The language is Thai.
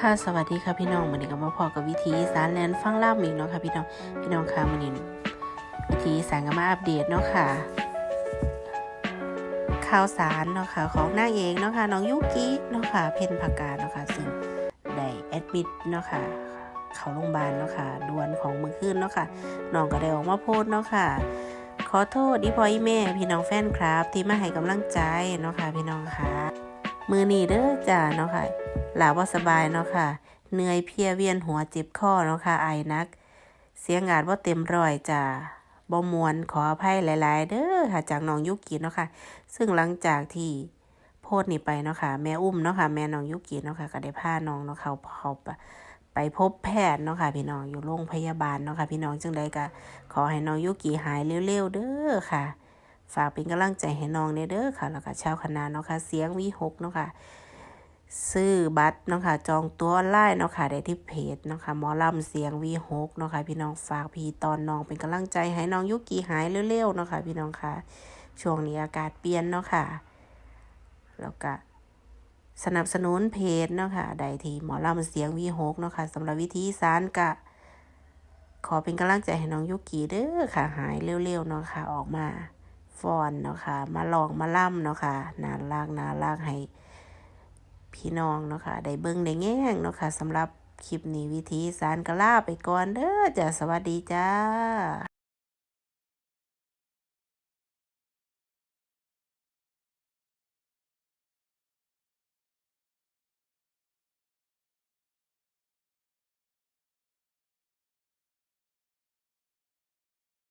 ค่ะสวัสดีค่ะพี่น้องวันนี้ก็มาพอกับวิธีสารแลนฟังล่ามอีกเนาะค่ะพี่น้องพี่น้องค่ะวันนี้วิธีสารก็มาอัปเดตเนาะค่ะ ข่าวสารเนาะค่ะของนางเอกเนาะค่ะน้องยุกิเนาะค่ะเพนผักาเนาะค่ะซึ่งได้แอดมิดเนาะค่ะเข้าโรงพยาบาลเนาะค่ะด่วนของมือขึ้นเนาะค่ะน้องก็ได้ออกมาโพสเนาะค่ะ ขอโทษอีพออีแม่พี่น้องแฟนครับ ที่มาให้กำลังใจเนาะค่ะพี่น้องค่ะมือนีเด้อจ้าเนาะค่ะ หลาว่าสบายเนาะค่ะ เหนื่อยเพียเวียนหัวเจ็บคอเนาะค่ะไอนัก เสียงงานว่าเต็มร้อยจ้าบ่มวนขออภัยหลาย ๆ เด้อค่ะจากน้องยุกิเนาะค่ะ ซึ่งหลังจากที่โพสต์นี่ไปเนาะค่ะ แม่อุ้มเนาะค่ะ แม่น้องยุกิเนาะค่ะก็ได้พาน้องเนาะเขาเขาไปไปพบแพทย์เนาะค่ะพี่น้องอยู่โรงพยาบาลเนาะค่ะพี่น้องจึงได้ก็ขอให้น้องยุกิหายเร็ว ๆ เด้อค่ะ ฝากเป็นกำลังใจให้น้องเด้อค่ะแล้วก็ชาวคณะเนาะค่ะ เสียงวีหกเนาะค่ะ ซื้อบัตรเนาะค่ะจองตัวออนไลน์เนาะค่ะได้ที่เพจเนาะค่ะหมอลำเสียงวีหกเนาะค่ะพี่น้องฝากพี่ตอนน้องเป็นกำลังใจให้น้องยุกิหายเร็วๆเนาะค่ะพี่น้องค่ะช่วงนี้อากาศเปลี่ยนเนาะค่ะแล้วก็สนับสนุนเพจเนาะค่ะใดที่หมอลำเสียงวีหกเนาะค่ะสำหรับวิธีสารกะ ขอเป็นกำลังใจให้น้องยุกิเด้อค่ะหายเร็วๆเนาะค่ะออกมาฟอนเนาะค่ะมาลองมาล่ำเนาะค่ะน่ารักน่ารักให้ พี่น้องเนาะค่ะได้เบิ่งได้แง่งเนาะค่ะสำหรับคลิปนี้วิธีอีสารกะลาไปก่อนเด้อจ้ะสวัสดีจ้า